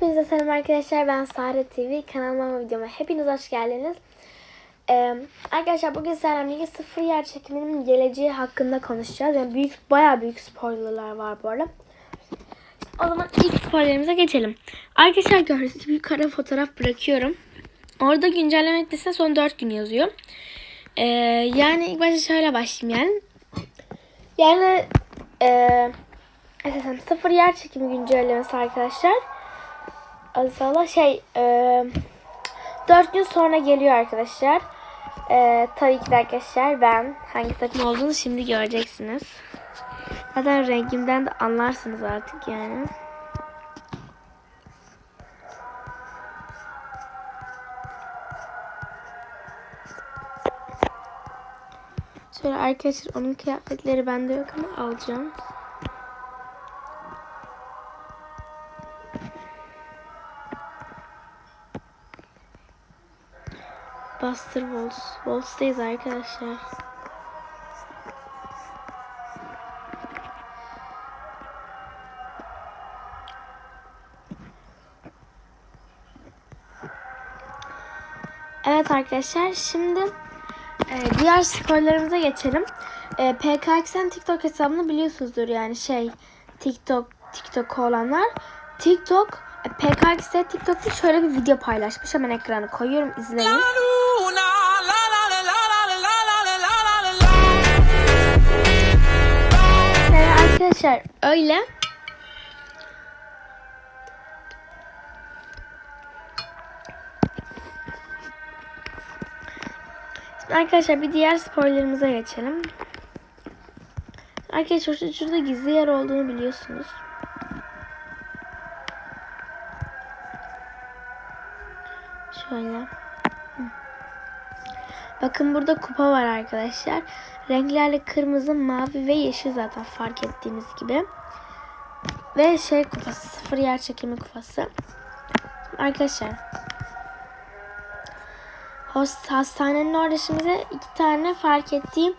Hepinize selam arkadaşlar. Ben Sare TV. Kanalıma ve videoma hepiniz hoş geldiniz. Ee, arkadaşlar bugün sizlerle birlikte sıfır yer çekiminin geleceği hakkında konuşacağız. Yani büyük, bayağı büyük spoilerlar var bu arada. O zaman ilk spoilerimize geçelim. Arkadaşlar gördüğünüz gibi yukarı fotoğraf bırakıyorum. Orada güncelleme listesinde son 4 gün yazıyor. Ee, yani ilk başta şöyle başlayayım yani. Yani Esasen sıfır yer çekimi güncellemesi arkadaşlar. Azala şey e, 4 gün sonra geliyor arkadaşlar. E, tabii ki de arkadaşlar ben hangi takım olduğunu şimdi göreceksiniz. Zaten rengimden de anlarsınız artık yani. Şöyle arkadaşlar onun kıyafetleri bende yok ama alacağım. Buster Walls. Walls'tayız arkadaşlar. Evet arkadaşlar şimdi e, diğer sporlarımıza geçelim. E, PKX'en TikTok hesabını biliyorsunuzdur yani şey TikTok TikTok olanlar. TikTok e, PKX'e TikTok'ta şöyle bir video paylaşmış. Hemen ekrana koyuyorum izleyin. Arkadaşlar öyle. Şimdi arkadaşlar bir diğer spoilerimize geçelim. Arkadaşlar şurada, gizli yer olduğunu biliyorsunuz. Şöyle. Hı. Bakın burada kupa var arkadaşlar. Renklerle kırmızı, mavi ve yeşil zaten fark ettiğiniz gibi. Ve şey kupası, sıfır yer çekimi kupası. Arkadaşlar. Host, hastanenin orada şimdi iki tane fark ettiğim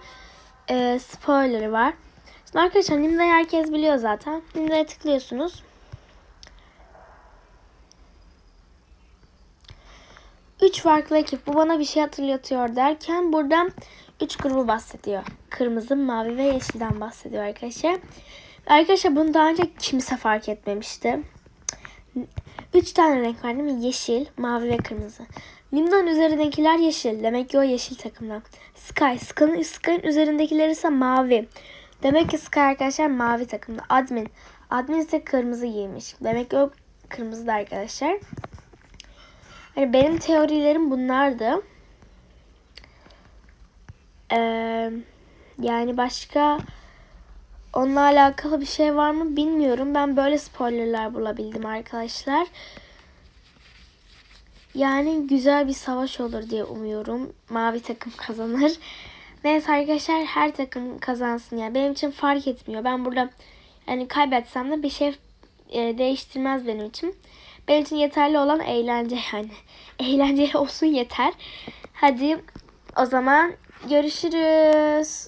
e, spoilerı var. Şimdi arkadaşlar Nimda'yı herkes biliyor zaten. Nimda'ya tıklıyorsunuz. Üç farklı ekip bu bana bir şey hatırlatıyor derken buradan üç grubu bahsediyor. Kırmızı, mavi ve yeşilden bahsediyor arkadaşlar. Arkadaşlar bunu daha önce kimse fark etmemişti. Üç tane renk var değil mi? Yeşil, mavi ve kırmızı. Limdan üzerindekiler yeşil. Demek ki o yeşil takımdan. Sky. Sky'ın Sky'ın üzerindekiler ise mavi. Demek ki Sky arkadaşlar mavi takımda. Admin. Admin ise kırmızı giymiş. Demek ki o kırmızı da arkadaşlar. Yani benim teorilerim bunlardı. Ee, yani başka onunla alakalı bir şey var mı bilmiyorum. Ben böyle spoilerlar bulabildim arkadaşlar. Yani güzel bir savaş olur diye umuyorum. Mavi takım kazanır. Neyse arkadaşlar her takım kazansın yani. Benim için fark etmiyor. Ben burada yani kaybetsem de bir şey e, değiştirmez benim için. Benim için yeterli olan eğlence yani. Eğlenceli olsun yeter. Hadi o zaman görüşürüz.